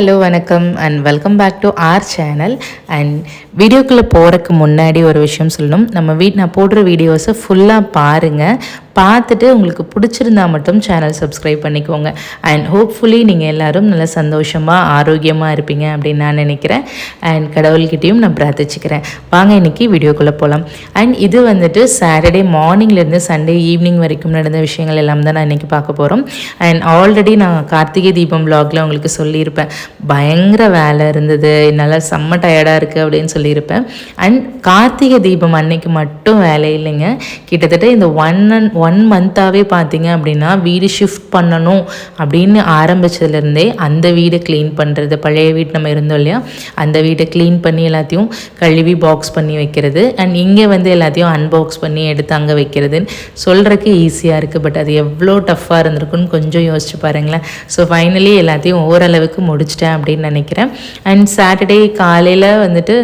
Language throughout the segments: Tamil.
ஹலோ வணக்கம். And welcome back to our channel and வீடியோக்குள்ளே போகிறதுக்கு முன்னாடி ஒரு விஷயம் சொல்லணும். நம்ம வீட் நான் போடுற வீடியோஸை ஃபுல்லாக பாருங்கள் பார்த்துட்டு உங்களுக்கு பிடிச்சிருந்தா மட்டும் சேனல் சப்ஸ்கிரைப் பண்ணிக்கோங்க. அண்ட் ஹோப்ஃபுல்லி நீங்கள் எல்லோரும் நல்ல சந்தோஷமாக ஆரோக்கியமாக இருப்பீங்க அப்படின்னு நான் நினைக்கிறேன். அண்ட் கடவுள்கிட்டையும் நான் பிரார்த்திச்சுக்கிறேன். வாங்க இன்றைக்கி வீடியோக்குள்ளே போகலாம் அண்ட் இது வந்துட்டு சாட்டர்டே மார்னிங்லேருந்து சண்டே ஈவினிங் வரைக்கும் நடந்த விஷயங்கள் எல்லாம் தான் நான் இன்றைக்கி பார்க்க போகிறோம் அண்ட் ஆல்ரெடி நான் கார்த்திகை தீபம் vlogல உங்களுக்கு சொல்லியிருப்பேன். பயங்கர வேலை இருந்தது. என்னால் செம்ம டயர்டாக இருக்குது அப்படின்னு சொல்லியிருப்பேன். அண்ட் கார்த்திகை தீபம் அன்னைக்கு மட்டும் வேலை இல்லைங்க. கிட்டத்தட்ட இந்த ஒன் அண்ட் ஒன் மந்த்தாகவே பார்த்தீங்க அப்படின்னா வீடு ஷிஃப்ட் பண்ணணும் அப்படின்னு ஆரம்பிச்சதுலேருந்தே அந்த வீடை க்ளீன் பண்ணுறது பழைய வீடு நம்ம இருந்தோம் இல்லையா? அந்த வீடை க்ளீன் பண்ணி எல்லாத்தையும் கழுவி பாக்ஸ் பண்ணி வைக்கிறது. அண்ட் இங்கே வந்து எல்லாத்தையும் அன்பாக்ஸ் பண்ணி எடுத்து அங்கே வைக்கிறதுன்னு சொல்கிறதுக்கு ஈஸியாக இருக்குது பட் அது எவ்வளோ டஃப்பாக இருந்திருக்குன்னு கொஞ்சம் யோசிச்சு பாருங்களேன். ஸோ ஃபைனலி எல்லாத்தையும் ஓரளவுக்கு முடிச்சிட்டேன் அப்படின்னு நினைக்கிறேன். அண்ட் சாட்டர்டே காலையில் வந்துட்டு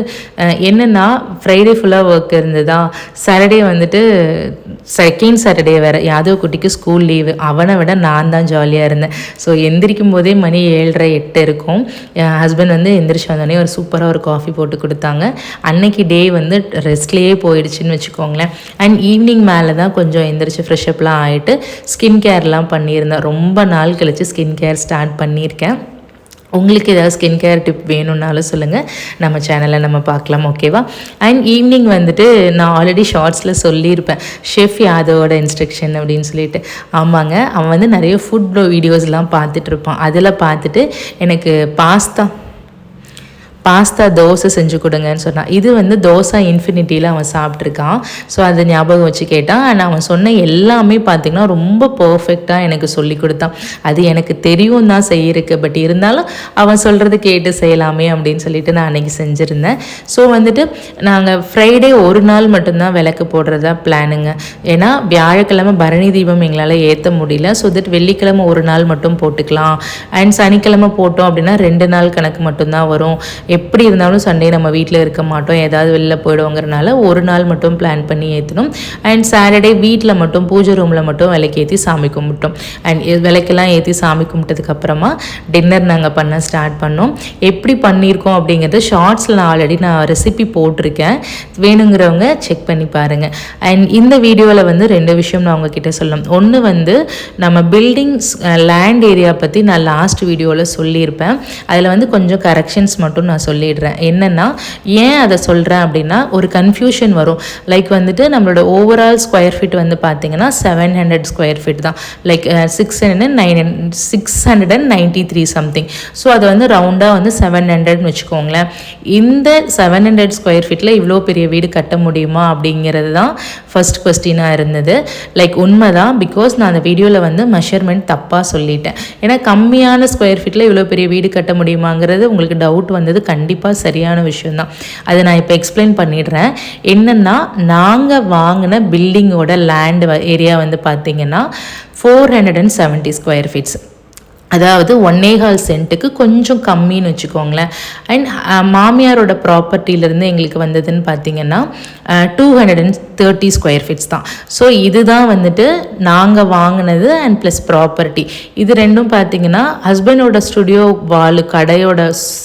என்னென்னா என்னன்னா ஃப்ரைடே ஃபுல்லாக ஒர்க் இருந்ததா? சாட்டர்டே வந்துட்டு செகண்ட் சாட்டர்டே வேறு. யாதவ குட்டிக்கு ஸ்கூல் லீவு அவனை விட நான் தான் ஜாலியாக இருந்தேன். ஸோ எந்திரிக்கும் போதே மணி ஏழரை எட்டு இருக்கும். என் ஹஸ்பண்ட் வந்து எந்திரிச்சு வந்தோடனே ஒரு சூப்பராக ஒரு காஃபி போட்டு கொடுத்தாங்க. அன்னைக்கு டே வந்து ரெஸ்ட்லேயே போயிடுச்சுன்னு வச்சுக்கோங்களேன். அண்ட் ஈவினிங் மேலே தான் கொஞ்சம் எந்திரிச்சு ஃப்ரெஷ்அப்லாம் ஆகிட்டு ஸ்கின் கேர்லாம் பண்ணியிருந்தேன். ரொம்ப நாள் கழித்து ஸ்கின் கேர் ஸ்டார்ட் பண்ணியிருக்கேன். உங்களுக்கு ஏதாவது ஸ்கின் கேர் டிப் வேணும்னாலும் சொல்லுங்கள் நம்ம சேனலில் நம்ம பார்க்கலாம் ஓகேவா அண்ட் ஈவினிங் வந்துட்டு நான் ஆல்ரெடி ஷார்ட்ஸில் சொல்லியிருப்பேன். ஷெஃப் யாதவோட இன்ஸ்ட்ரக்ஷன் அப்படின்னு சொல்லிட்டு. ஆமாங்க அவன் வந்து நிறைய ஃபுட் வீடியோஸ்லாம் பார்த்துட்ருப்பான் அதில் பார்த்துட்டு எனக்கு பாஸ்தா பாஸ்தா தோசை செஞ்சு கொடுங்கன்னு சொன்னான் இது வந்து தோசை இன்ஃபினிட்டியில் அவன் சாப்பிட்ருக்கான் ஸோ அதை ஞாபகம் வச்சு கேட்டான். அண்ட் அவன் சொன்ன எல்லாமே பார்த்திங்கன்னா ரொம்ப பர்ஃபெக்டாக எனக்கு சொல்லி கொடுத்தான். அது எனக்கு தெரியும் தான் செய்யிருக்கு பட் இருந்தாலும் அவன் சொல்கிறது கேட்டு செய்யலாமே அப்படின்னு சொல்லிட்டு நான் அன்றைக்கி செஞ்சுருந்தேன். ஸோ வந்துட்டு நாங்கள் ஃப்ரைடே ஒரு நாள் மட்டும்தான் விளக்கு போடுறதா பிளானுங்க ஏன்னா வியாழக்கிழமை பரணி தீபம் எங்களால் ஏற்ற முடியல. ஸோ தட் வெள்ளிக்கிழமை ஒரு நாள் மட்டும் போட்டுக்கலாம். அண்ட் சனிக்கிழமை போட்டோம் அப்படின்னா ரெண்டு நாள் கணக்கு மட்டும்தான் வரும். எப்படி இருந்தாலும் சண்டே நம்ம வீட்டில் இருக்க மாட்டோம் ஏதாவது வெளில போயிடுவோங்கிறனால ஒரு நாள் மட்டும் பிளான் பண்ணி ஏற்றணும் அண்ட் சாட்டர்டே வீட்டில் மட்டும் பூஜை ரூமில் மட்டும் விலைக்கு ஏற்றி சாமி கும்பிட்டோம். அண்ட் விலைக்கெல்லாம் ஏற்றி சாமி கும்பிட்டதுக்கப்புறமா டின்னர் நாங்கள் பண்ண ஸ்டார்ட் பண்ணோம். எப்படி பண்ணியிருக்கோம் அப்படிங்கிறத ஷார்ட்ஸில் நான் ஆல்ரெடி நான் ரெசிபி போட்டிருக்கேன். வேணுங்கிறவங்க செக் பண்ணி பாருங்கள் அண்ட் இந்த வீடியோவில் வந்து ரெண்டு விஷயம் நான் உங்ககிட்ட சொல்லணும். ஒன்று வந்து நம்ம பில்டிங்ஸ் லேண்ட் ஏரியா பற்றி நான் லாஸ்ட் வீடியோவில் சொல்லியிருப்பேன். அதில் வந்து கொஞ்சம் கரெக்ஷன்ஸ் மட்டும் நான் சொல்லிடுறேன். என்னென்னா ஏன் அதை சொல்கிறேன் அப்படின்னா ஒரு கன்ஃபியூஷன் வரும். லைக் வந்துட்டு நம்மளோட ஓவரால் ஸ்கொயர் ஃபீட் வந்து பார்த்தீங்கன்னா செவன் ஹண்ட்ரட் ஸ்கொயர் ஃபீட் தான். Like six hundred nine six hundred and ninety three something so அது வந்து ரவுண்டாக வந்து செவன் ஹண்ட்ரட்னு வச்சுக்கோங்களேன். இந்த செவன் ஹண்ட்ரட் ஸ்கொயர் ஃபீட்டில் இவ்வளோ பெரிய வீடு கட்ட முடியுமா அப்படிங்கிறது தான் ஃபர்ஸ்ட் கொஸ்டினாக இருந்தது. லைக் உண்மை தான் பிகாஸ் நான் அந்த வீடியோவில் வந்து மெஷர்மெண்ட் தப்பாக சொல்லிட்டேன். ஏன்னா கம்மியான ஸ்கொயர் ஃபீட்டில் இவ்வளோ பெரிய வீடு கட்ட முடியுமாங்கிறது உங்களுக்கு டவுட் வந்தது கண்டிப்பாக கண்டிப்பாக சரியான விஷயம்தான். அதை நான் இப்போ எக்ஸ்பிளைன் பண்ணிடுறேன். என்னென்னா நாங்கள் வாங்கின பில்டிங்கோட லேண்ட் ஏரியா வந்து பார்த்திங்கன்னா four hundred and seventy square feet அதாவது ஒன்னேகால் சென்ட்டுக்கு கொஞ்சம் கம்மின்னு வச்சுக்கோங்களேன். அண்ட் மாமியாரோட ப்ராப்பர்ட்டியிலேருந்து எங்களுக்கு வந்ததுன்னு பார்த்தீங்கன்னா two hundred and thirty square feet தான். ஸோ இதுதான் வந்துட்டு நாங்கள் வாங்கினது அண்ட் ப்ளஸ் ப்ராப்பர்ட்டி இது ரெண்டும் பார்த்தீங்கன்னா ஹஸ்பண்டோட ஸ்டுடியோ வாலு கடையோட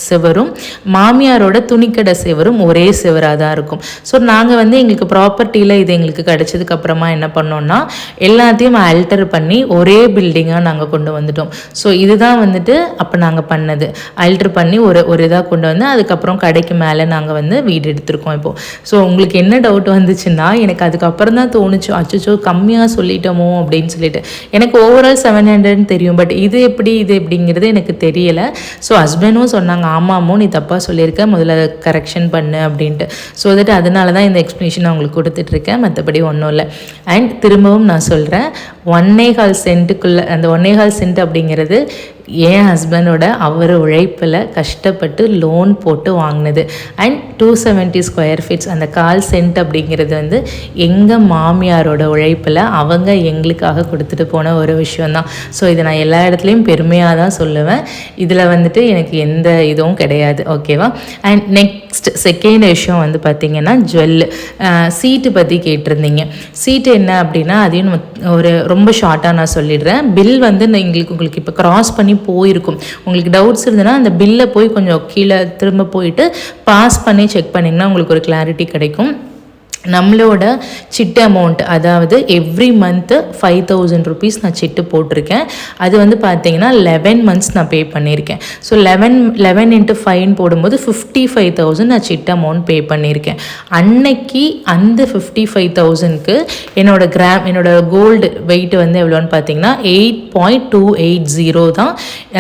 சிவரும் மாமியாரோட துணிக்கடை சிவரும் ஒரே சிவராக தான் இருக்கும். ஸோ நாங்கள் வந்து எங்களுக்கு ப்ராப்பர்ட்டியில் இது எங்களுக்கு கிடைச்சதுக்கு அப்புறமா என்ன பண்ணோம்னா எல்லாத்தையும் அல்டர் பண்ணி ஒரே பில்டிங்காக நாங்கள் கொண்டு வந்துட்டோம். ஸோ இதுதான் வந்துட்டு அப்போ நாங்கள் பண்ணது. அல்ட்ரு பண்ணி ஒரு ஒரு இதாக கொண்டு வந்து அதுக்கப்புறம் கடைக்கு மேலே நாங்கள் வந்து வீடு எடுத்திருக்கோம் இப்போது ஸோ உங்களுக்கு என்ன டவுட் வந்துச்சுன்னா எனக்கு அதுக்கப்புறம் தான் தோணுச்சு. அச்சோ கம்மியாக சொல்லிட்டோமோ அப்படின்னு சொல்லிட்டு. எனக்கு ஓவரால் செவன் ஹண்ட்ரட்னு தெரியும். பட் இது எப்படி இது எப்படிங்கிறது எனக்கு தெரியலை. ஸோ ஹஸ்பண்டும் சொன்னாங்க ஆமாமோ நீ தப்பாக சொல்லியிருக்க. முதல்ல கரெக்ஷன் பண்ணு அப்படின்ட்டு. ஸோ வந்துட்டு அதனால தான் இந்த எக்ஸ்ப்ளனேஷன் நான் உங்களுக்கு கொடுத்துட்ருக்கேன் மற்றபடி ஒன்றும் இல்லை. அண்ட் திரும்பவும் நான் சொல்கிறேன் ஒன்னே கால் சென்ட்டுக்குள்ளே அந்த ஒன்னே கால் சென்ட் அப்படிங்கிறது என் ஹஸ்பண்டோட அவர் உழைப்பில் கஷ்டப்பட்டு லோன் போட்டு வாங்கினது. And two seventy square feet அந்த கால் சென்ட் அப்படிங்கிறது வந்து எங்கள் மாமியாரோட உழைப்பில் அவங்க எங்களுக்காக கொடுத்துட்டு போன ஒரு விஷயந்தான் ஸோ இதை நான் எல்லா இடத்துலையும் பெருமையாக தான் சொல்லுவேன். இதில் வந்துட்டு எனக்கு எந்த இதுவும் கிடையாது ஓகேவா அண்ட் நெக்ஸ்ட் நெக்ஸ்ட் செகண்ட் விஷயம் வந்து பார்த்திங்கன்னா ஜுவல் சீட்டு பற்றி கேட்டிருந்தீங்க. சீட்டு என்ன அப்படின்னா அதையும் நம்ம ஒரு ரொம்ப ஷார்ட்டாக நான் சொல்லிடுறேன். பில் வந்து எங்களுக்கு உங்களுக்கு இப்போ க்ராஸ் பண்ணி போயிருக்கும். உங்களுக்கு டவுட்ஸ் இருந்ததுன்னா அந்த பில்லை போய் கொஞ்சம் கீழே திரும்ப போயிட்டு பாஸ் பண்ணி செக் பண்ணிங்கன்னா உங்களுக்கு ஒரு கிளாரிட்டி கிடைக்கும். நம்மளோட சிட்டு அமௌண்ட் அதாவது every month five thousand rupees நான் சிட்டு போட்டிருக்கேன். அது வந்து பார்த்தீங்கன்னா லெவன் மந்த்ஸ் நான் பே பண்ணியிருக்கேன். So eleven eleven into five போடும்போது ஃபிஃப்டி ஃபைவ் தௌசண்ட் நான் சிட்டு அமௌண்ட் பே பண்ணியிருக்கேன். அன்னைக்கு அந்த ஃபிஃப்டி ஃபைவ் தௌசண்ட்க்கு என்னோட கிராம் என்னோட கோல்டு வெயிட் வந்து எவ்வளோன்னு பார்த்தீங்கன்னா eight point two eight zero தான்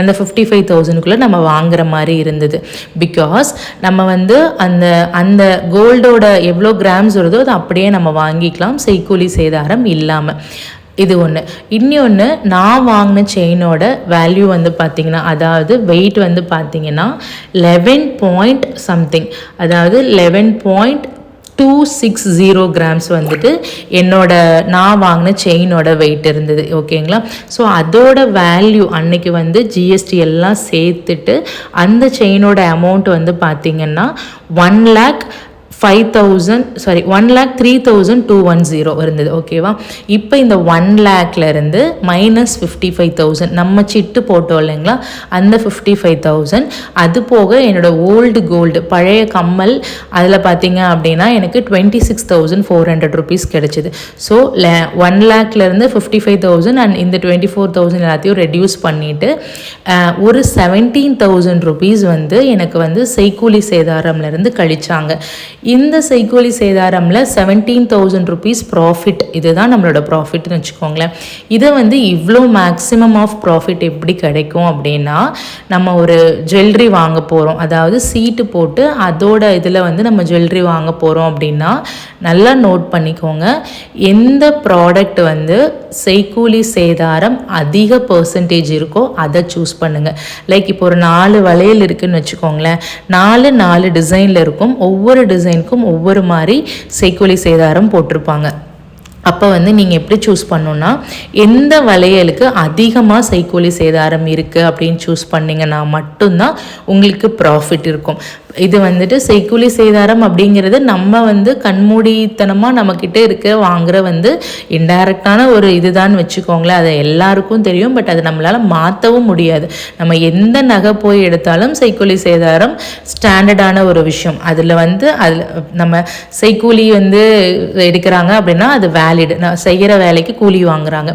அந்த ஃபிஃப்டி ஃபைவ் தௌசண்ட்குள்ளே நம்ம வாங்குற மாதிரி இருந்தது. பிகாஸ் நம்ம வந்து அந்த அந்த கோல்டோட எவ்வளோ கிராம்ஸ் வருது அதை அப்படியே நம்ம வாங்கிக்கலாம். செய்கூலி சேதாரம் இல்லாமல் இது ஒன்று இன்னொன்று நான் வாங்கின செயினோட வேல்யூ வந்து பார்த்திங்கன்னா அதாவது வெயிட் வந்து பார்த்திங்கன்னா லெவன் பாயிண்ட் சம்திங் அதாவது eleven point two six zero grams வந்துட்டு என்னோட நான் வாங்கின செயினோட வெயிட் இருந்தது. ஓகேங்களா ஸோ அதோட வேல்யூ அன்னைக்கு வந்து ஜிஎஸ்டி எல்லாம் சேர்த்துட்டு அந்த செயினோட அமௌண்ட் வந்து பார்த்திங்கன்னா one lakh five thousand sorry one lakh three thousand two one zero இருந்தது ஓகேவா இப்போ இந்த ஒன் லேக்லேருந்து மைனஸ் ஃபிஃப்டி ஃபைவ் தௌசண்ட் நம்ம சிட்டு போட்டோம் இல்லைங்களா? அந்த ஃபிஃப்டி ஃபைவ் தௌசண்ட் அது போக என்னோடய ஓல்டு கோல்டு பழைய கம்மல் அதில் பார்த்தீங்க அப்படின்னா எனக்கு twenty six thousand four hundred rupees கிடச்சிது. ஸோ லே ஒன் லேக்லேருந்து ஃபிஃப்டி ஃபைவ் தௌசண்ட் அண்ட் இந்த டுவெண்ட்டி ஃபோர் தௌசண்ட் எல்லாத்தையும் ரெடியூஸ் பண்ணிவிட்டு ஒரு செவன்டீன் தௌசண்ட் ருபீஸ் வந்து எனக்கு வந்து செய்கூலி சேதாரம்லேருந்து கழிச்சாங்க. இந்த சைக்கோலி சேதாரமில் செவன்டீன் தௌசண்ட் ருபீஸ் ப்ராஃபிட் இதுதான் நம்மளோட ப்ராஃபிட்னு வச்சுக்கோங்களேன். இதை வந்து இவ்வளோ மேக்ஸிமம் ஆஃப் ப்ராஃபிட் எப்படி கிடைக்கும் அப்படின்னா நம்ம ஒரு ஜுவல்லரி வாங்க போகிறோம் அதாவது சீட்டு போட்டு அதோட இதில் வந்து நம்ம ஜுவல்லரி வாங்க போகிறோம் அப்படின்னா நல்லா நோட் பண்ணிக்கோங்க. எந்த ப்ராடக்ட் வந்து செய்கூலி சேதாரம் அதிக பர்சன்டேஜ் இருக்கோ அதை சூஸ் பண்ணுங்கள் லைக் இப்போ ஒரு நாலு வளையல் இருக்குதுன்னு வச்சுக்கோங்களேன். நாலு நாலு டிசைனில் இருக்கும். ஒவ்வொரு டிசைன் டிசைனுக்கும் ஒவ்வொரு மாதிரி செய்கூலி சேதாரம் போட்டிருப்பாங்க. அப்போ வந்து நீங்கள் எப்படி சூஸ் பண்ணணுன்னா எந்த வளையலுக்கு அதிகமாக சைக்கோலி சேதாரம் இருக்குது அப்படின்னு சூஸ் பண்ணிங்கன்னா மட்டும்தான் உங்களுக்கு ப்ராஃபிட் இருக்கும். இது வந்துட்டு செய்கூலி சேதாரம் அப்படிங்கிறது நம்ம வந்து கண்மூடித்தனமாக நம்மக்கிட்ட இருக்க வாங்குற வந்து இன்டைரக்டான ஒரு இதுதான் வச்சுக்கோங்களேன். அதை எல்லாருக்கும் தெரியும் பட் அதை நம்மளால் மாற்றவும் முடியாது. நம்ம எந்த நகை போய் எடுத்தாலும் செய்கூலி சேதாரம் ஸ்டாண்டர்டான ஒரு விஷயம். அதில் வந்து அதில் நம்ம செய்கூலி வந்து எடுக்கிறாங்க அப்படின்னா அது வேலிடு செய்கிற வேலைக்கு கூலி வாங்குறாங்க.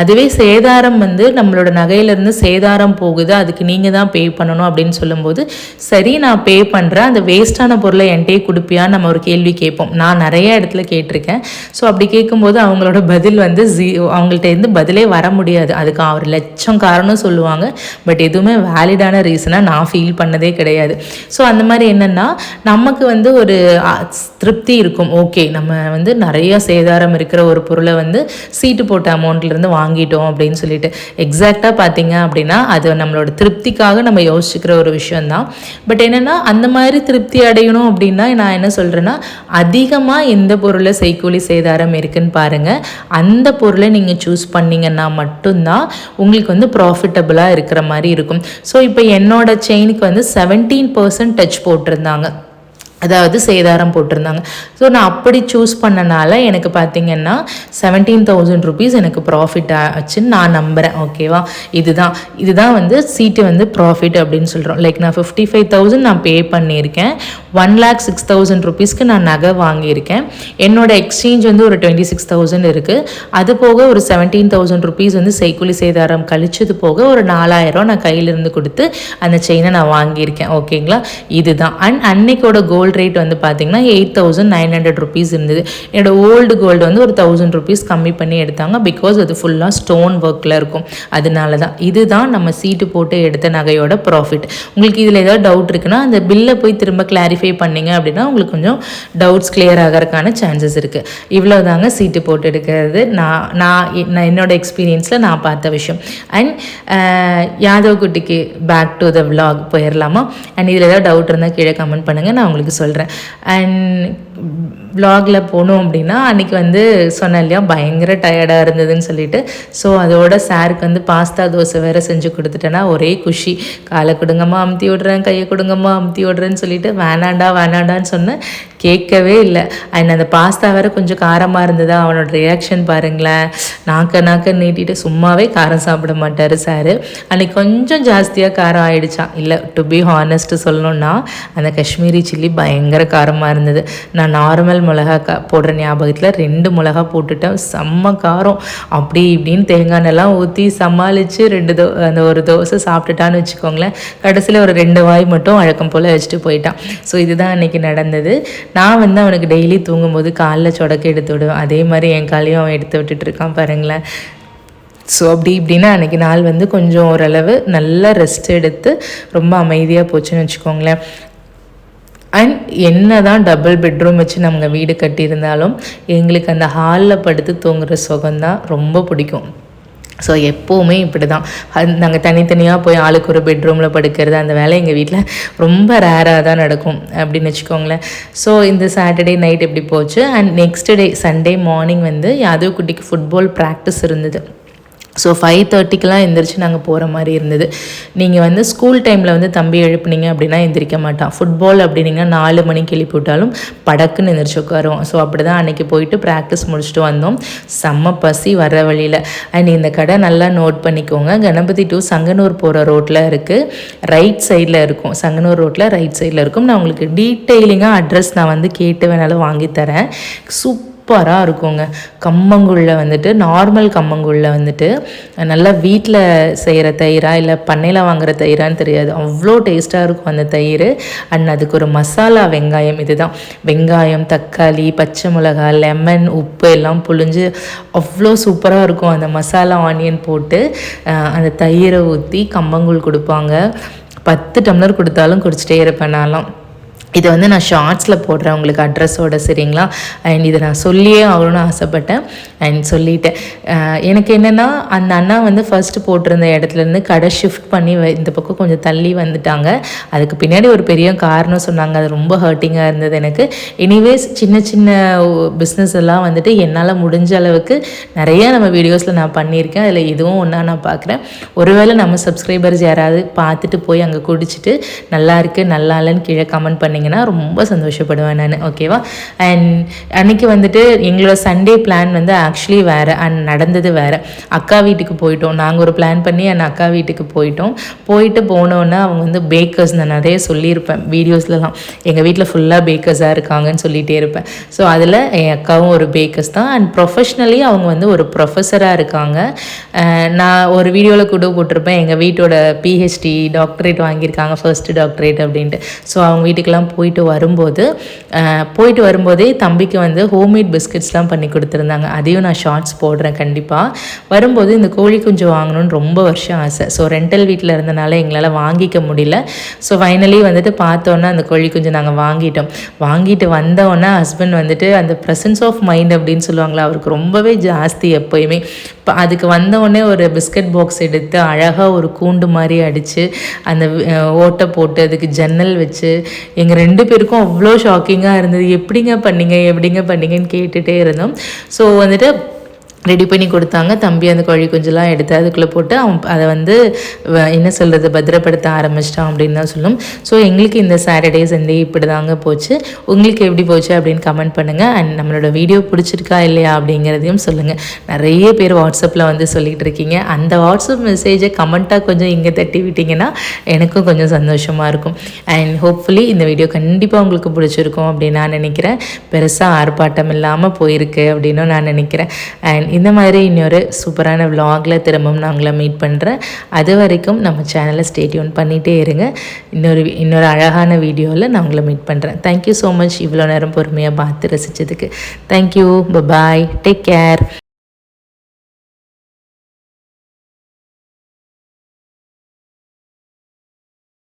அதுவே சேதாரம் வந்து நம்மளோட நகையிலேருந்து சேதாரம் போகுது. அதுக்கு நீங்கள் தான் பே பண்ணணும் அப்படின்னு சொல்லும்போது சரி நான் பே பண்ண பண்ணுற அந்த வேஸ்ட்டான பொருளை என்கிட்டயே கொடுப்பியான்னு நம்ம ஒரு கேள்வி கேட்போம். நான் நிறைய இடத்துல கேட்டிருக்கேன். ஸோ அப்படி கேட்கும்போது அவங்களோட பதில் வந்து ஜீ அவங்கள்ட்ட இருந்து பதிலே வர முடியாது. அதுக்கு அவர் லட்சம் காரணம் சொல்லுவாங்க. பட் எதுவுமே வேலிடான ரீசனாக நான் ஃபீல் பண்ணதே கிடையாது. ஸோ அந்த மாதிரி என்னென்னா நமக்கு வந்து ஒரு திருப்தி இருக்கும். ஓகே நம்ம வந்து நிறைய சேதாரம் இருக்கிற ஒரு பொருளை வந்து சீட்டு போட்ட அமௌண்ட்லேருந்து வாங்கிட்டோம் அப்படின்னு சொல்லிட்டு. எக்ஸாக்டாக பார்த்தீங்க அப்படின்னா அது நம்மளோட திருப்திக்காக நம்ம யோசிச்சுக்கிற ஒரு விஷயந்தான் பட் என்னென்னா அந்த மாதிரி திருப்தி அடையணும் அப்படின்னா நான் என்ன சொல்கிறேன்னா அதிகமாக எந்த பொருளை செய்கூலி சேதாரம் இருக்குதுன்னு பாருங்கள் அந்த பொருளை நீங்கள் சூஸ் பண்ணிங்கன்னா மட்டும்தான் உங்களுக்கு வந்து ப்ராஃபிட்டபுளாக இருக்கிற மாதிரி இருக்கும். ஸோ இப்போ என்னோட செயினுக்கு வந்து செவன்டீன் பர்சன்ட் டச் போட்டிருந்தாங்க. அதாவது சேதாரம் போட்டிருந்தாங்க. ஸோ நான் அப்படி சூஸ் பண்ணனால எனக்கு பார்த்தீங்கன்னா செவன்டீன் தௌசண்ட் ருபீஸ் எனக்கு ப்ராஃபிட் ஆச்சுன்னு நான் நம்புகிறேன் ஓகேவா இதுதான். இதுதான் வந்து சீட்டு வந்து ப்ராஃபிட் அப்படின்னு சொல்கிறோம் லைக் நான் ஃபிஃப்டி ஃபைவ் தௌசண்ட் நான் பே பண்ணியிருக்கேன். ஒன் லேக் சிக்ஸ் தௌசண்ட் ருபீஸ்க்கு நான் நகை வாங்கியிருக்கேன். என்னோட எக்ஸ்சேஞ்ச் வந்து ஒரு டுவெண்ட்டி சிக்ஸ் தௌசண்ட் இருக்குது அது போக ஒரு செவன்டீன் தௌசண்ட் ருபீஸ் வந்து செய்குலி சேதாரம் கழிச்சது போக ஒரு நாலாயிரம் நான் கையிலிருந்து கொடுத்து அந்த செயினை நான் வாங்கியிருக்கேன். ஓகேங்களா இதுதான். அண்ட் அன்னைக்கோட கோல்டு கோல்டு ரேட் வந்து பார்த்தீங்கன்னா eight thousand nine hundred rupees இருந்தது. என்னோட ஓல்டு கோல்டு வந்து ஒரு தௌசண்ட் ருபீஸ் கம்மி பண்ணி எடுத்தாங்க. பிகாஸ் அது ஃபுல்லாக ஸ்டோன் ஒர்க்கில் இருக்கும். அதனால தான் இதுதான் நம்ம சீட்டு போட்டு எடுத்த நகையோட ப்ராஃபிட் உங்களுக்கு இதில் ஏதாவது டவுட் இருக்குன்னா அந்த பில்லை போய் திரும்ப கிளாரிஃபை பண்ணிங்க அப்படின்னா உங்களுக்கு கொஞ்சம் டவுட்ஸ் கிளியர் ஆகிறதுக்கான சான்சஸ் இருக்குது இவ்வளோ தாங்க சீட்டு போட்டு எடுக்கிறது. நான் நான் என்னோட எக்ஸ்பீரியன்ஸில் நான் பார்த்த விஷயம். அண்ட் யாதவ் குட்டிக்கு பேக் டு த விலாக் போயிடலாமா அண்ட் இதில் ஏதாவது டவுட் இருந்தால் கீழே கமெண்ட் பண்ணுங்கள் நான் உங்களுக்கு சொல்கிறேன் அண்ட் vlogல போனோம் அப்படின்னா அன்றைக்கி வந்து சொன்னேன் இல்லையா பயங்கர டயர்டாக இருந்ததுன்னு சொல்லிட்டு. ஸோ அதோட சாருக்கு வந்து பாஸ்தா தோசை வேறு செஞ்சு கொடுத்துட்டேன்னா ஒரே குஷி. காலை கொடுங்கம்மா அமுத்தி விடுறேன் கையை கொடுங்கம்மா அமுத்தி விடுறேன்னு சொல்லிட்டு வேணாண்டா வேணாண்டான்னு சொன்னேன். கேட்கவே இல்லை. அண்ட் அந்த பாஸ்தா வேறு கொஞ்சம் காரமாக இருந்ததா? அவனோட ரியாக்ஷன் பாருங்களேன். நாக்க நாக்க நீட்டிட்டு சும்மாவே காரம் சாப்பிட மாட்டார் சார். அன்னைக்கு கொஞ்சம் ஜாஸ்தியாக காரம் ஆகிடுச்சான் இல்லை டு பி ஹானஸ்ட்டு சொல்லணும்னா அந்த காஷ்மீரி சில்லி பயங்கர காரமாக இருந்தது. நான் நார்மல் மிளகா கா போடுற ஞாபகத்தில் ரெண்டு மிளகா போட்டுட்டேன். செம்ம காரம். அப்படி இப்படின்னு தேங்காய் எண்ணெய்லாம் ஊற்றி சமாளித்து ரெண்டு தோ அந்த ஒரு தோசை சாப்பிட்டுட்டான்னு வச்சுக்கோங்களேன். கடைசியில் ஒரு ரெண்டு வாய் மட்டும் வழக்கம் போல் வச்சுட்டு போயிட்டான். ஸோ இதுதான் அன்றைக்கி நடந்தது. நான் வந்து அவனுக்கு டெய்லி தூங்கும்போது காலில் சொடக்க எடுத்து விடுவேன். அதே மாதிரி என் காலையும் அவன் எடுத்து விட்டுட்டு இருக்கான் பாருங்களேன். ஸோ அப்படி இப்படின்னா அன்றைக்கி நாள் வந்து கொஞ்சம் ஓரளவு நல்லா ரெஸ்ட் எடுத்து ரொம்ப அமைதியாக போச்சுன்னு வச்சுக்கோங்களேன். அண்ட் என்ன தான் டபுள் பெட்ரூம் வச்சு நம்ம வீடு கட்டியிருந்தாலும் எங்களுக்கு அந்த ஹாலில் படுத்து தூங்குற சுகம்தான் ரொம்ப பிடிக்கும். ஸோ எப்போவுமே இப்படி தான் நாங்கள் தனித்தனியாக போய் ஆளுக்கு ஒரு பெட்ரூமில் படுக்கிறது அந்த வேலை எங்கள் வீட்டில் ரொம்ப ரேராக தான் நடக்கும் அப்படின்னு வச்சுக்கோங்களேன். ஸோ இந்த சாட்டர்டே நைட் எப்படி போச்சு? And next day Sunday morning வந்து யாதவ் குட்டிக்கு ஃபுட்பால் ப்ராக்டிஸ் இருந்தது. ஸோ ஃபைவ் தேர்ட்டிக்கெலாம் எந்திரிச்சு நாங்கள் போகிற மாதிரி இருந்தது. நீங்கள் வந்து ஸ்கூல் டைமில் வந்து தம்பி எழுப்புனீங்க அப்படின்னா எந்திரிக்க மாட்டான். ஃபுட்பால் அப்படின்னீங்கன்னா நாலு மணிக்கு எழுப்பி விட்டாலும் படக்குன்னு எந்திரிச்சு உட்காருவோம். ஸோ அப்படி தான் அன்றைக்கி போயிட்டு ப்ராக்டிஸ் முடிச்சுட்டு வந்தோம். செம்ம பசி வர வழியில். அண்ட் இந்த கடை நல்லா நோட் பண்ணிக்கோங்க. கணபதி டூ சங்கனூர் போகிற ரோட்டில் இருக்குது ரைட் சைடில் இருக்கும். சங்கனூர் ரோட்டில் ரைட் சைடில் இருக்கும். நான் உங்களுக்கு டீட்டெயிலிங்காக அட்ரஸ் நான் வந்து கேட்டு வேணாலும் வாங்கித்தரேன் சூப் சூப்பராக இருக்குங்க. கம்மங்குள்ள வந்துட்டு நார்மல் கம்மங்குள்ள வந்துட்டு நல்லா வீட்டில் செய்கிற தயிரா இல்லை பண்ணையில் வாங்குற தயிரான்னு தெரியாது. அவ்வளோ டேஸ்ட்டாக இருக்கும் அந்த தயிர். அண்ட் அதுக்கு ஒரு மசாலா வெங்காயம் இதுதான். வெங்காயம் தக்காளி பச்சை மிளகாய் லெமன் உப்பு எல்லாம் புழிஞ்சு அவ்வளோ சூப்பராக இருக்கும். அந்த மசாலா ஆனியன் போட்டு அந்த தயிரை ஊற்றி கம்பங்கூழ் கொடுப்பாங்க. பத்து டம்ளர் கொடுத்தாலும் குடிச்சிட்டே இருப்பேன் நான்லாம். இதை வந்து நான் ஷார்ட்ஸில் போடுறேன் உங்களுக்கு அட்ரஸோட சரிங்களா? அண்ட் இதை நான் சொல்லியே ஆகணும்னு ஆசைப்பட்டேன். அண்ட் சொல்லிட்டேன். எனக்கு என்னென்னா அந்த அண்ணா வந்து ஃபஸ்ட்டு போட்டிருந்த இடத்துலேருந்து கடை ஷிஃப்ட் பண்ணி இந்த பக்கம் கொஞ்சம் தள்ளி வந்துட்டாங்க. அதுக்கு பின்னாடி ஒரு பெரிய காரணம் சொன்னாங்க. அது ரொம்ப ஹர்ட்டிங்காக இருந்தது எனக்கு. எனிவேஸ் சின்ன சின்ன பிஸ்னஸ் எல்லாம் வந்துட்டு என்னால் முடிஞ்ச அளவுக்கு நிறைய நம்ம வீடியோஸில் நான் பண்ணியிருக்கேன். அதில் இதுவும் ஒன்றா நான் பார்க்குறேன் ஒருவேளை நம்ம சப்ஸ்கிரைபர்ஸ் யாராவது பார்த்துட்டு போய் அங்கே குடிச்சிட்டு நல்லா இருக்குது நல்லா இல்லைன்னு கீழே கமெண்ட் பண்ணி பண்ணிங்கன்னா ரொம்ப சந்தோஷப்படுவேன் நான் ஓகேவா அண்ட் அன்றைக்கி வந்துட்டு எங்களோட சண்டே பிளான் வந்து ஆக்சுவலி வேறு அண்ட் நடந்தது வேறு. அக்கா வீட்டுக்கு போயிட்டோம். நாங்கள் ஒரு பிளான் பண்ணி என் அக்கா வீட்டுக்கு போயிட்டோம். போயிட்டு போனோன்னே அவங்க வந்து பேக்கர்ஸ் நான் நிறைய சொல்லியிருப்பேன் வீடியோஸ்லலாம் எங்கள் வீட்டில் ஃபுல்லாக பேக்கர்ஸாக இருக்காங்கன்னு சொல்லிகிட்டே இருப்பேன். ஸோ அதில் என் அக்காவும் ஒரு பேக்கர்ஸ் தான். அண்ட் ப்ரொஃபஷ்னலி அவங்க வந்து ஒரு ப்ரொஃபஸராக இருக்காங்க. நான் ஒரு வீடியோவில் கூட போட்டிருப்பேன். எங்கள் வீட்டோட பிஹெச்டி டாக்டரேட் வாங்கியிருக்காங்க. ஃபர்ஸ்ட் டாக்டரேட் அப்படின்ட்டு. ஸோ அவங்க வீட்டுக்கெல்லாம் போயிட்டு வரும்போது போயிட்டு வரும்போதே தம்பிக்கு வந்து ஹோம்மேட் பிஸ்கட்ஸ்லாம் பண்ணி கொடுத்துருந்தாங்க. அதையும் நான் ஷார்ட்ஸ் போடுறேன் கண்டிப்பாக வரும்போது இந்த கோழி குஞ்சு வாங்கணும்னு ரொம்ப வருஷம் ஆசை. ஸோ ரெண்டல் வீட்டில் இருந்தனால எங்களால் வாங்கிக்க முடியல. ஸோ ஃபைனலி வந்துட்டு பார்த்தோன்னே அந்த கோழி குஞ்சு நாங்கள் வாங்கிட்டோம். வாங்கிட்டு வந்தோடனே ஹஸ்பண்ட் வந்துட்டு அந்த ப்ரெசன்ஸ் ஆஃப் மைண்ட் அப்படின்னு சொல்லுவாங்களா அவருக்கு ரொம்பவே ஜாஸ்தி எப்போயுமே. இப்போ அதுக்கு வந்தவுடனே ஒரு பிஸ்கட் பாக்ஸ் எடுத்து அழகாக ஒரு கூண்டு மாதிரி அடித்து அந்த ஓட்டை போட்டு அதுக்கு ஜன்னல் வச்சு எங்கள் ரெண்டு பேருக்கும் அவ்வளோ ஷாக்கிங்காக இருந்தது. எப்படிங்க பண்ணீங்க எப்படிங்க பண்ணீங்கன்னு கேட்டுகிட்டே இருந்தோம். ஸோ வந்துட்டு ரெடி பண்ணி கொடுத்தாங்க. தம்பி அந்த கோழி குஞ்செல்லாம் எடுத்து அதுக்குள்ளே போட்டு அவன் அதை வந்து என்ன சொல்கிறது பத்திரப்படுத்த ஆரம்பிச்சிட்டான் அப்படின்னு தான் சொல்லும். ஸோ எங்களுக்கு இந்த சாட்டர்டே சண்டே இப்படி தாங்க போச்சு. உங்களுக்கு எப்படி போச்சு அப்படின்னு கமெண்ட் பண்ணுங்கள் அண்ட் நம்மளோட வீடியோ பிடிச்சிருக்கா இல்லையா அப்படிங்கிறதையும் சொல்லுங்கள் நிறைய பேர் வாட்ஸ்அப்பில் வந்து சொல்லிகிட்டு இருக்கீங்க. அந்த வாட்ஸ்அப் மெசேஜை கமெண்ட்டாக கொஞ்சம் இங்கே தட்டி விட்டிங்கன்னா எனக்கும் கொஞ்சம் சந்தோஷமாக இருக்கும். அண்ட் ஹோப்ஃபுல்லி இந்த வீடியோ கண்டிப்பாக உங்களுக்கு பிடிச்சிருக்கும் அப்படின்னு நான் நினைக்கிறேன். பெருசாக ஆர்ப்பாட்டம் இல்லாமல் போயிருக்கு அப்படின்னும் நான் நினைக்கிறேன். அண்ட் இந்த மாதிரி இன்னொரு சூப்பரான விலாகில் திரும்பவும் நான் உங்களை மீட் பண்ணுறேன் அது வரைக்கும் நம்ம சேனலை ஸ்டேட்யூன் பண்ணிகிட்டே இருங்க. இன்னொரு இன்னொரு அழகான வீடியோவில் நான் உங்களை மீட் பண்ணுறேன் தேங்க்யூ ஸோ மச் இவ்வளோ நேரம் பொறுமையாக பார்த்து ரசித்ததுக்கு thank you bye bye take care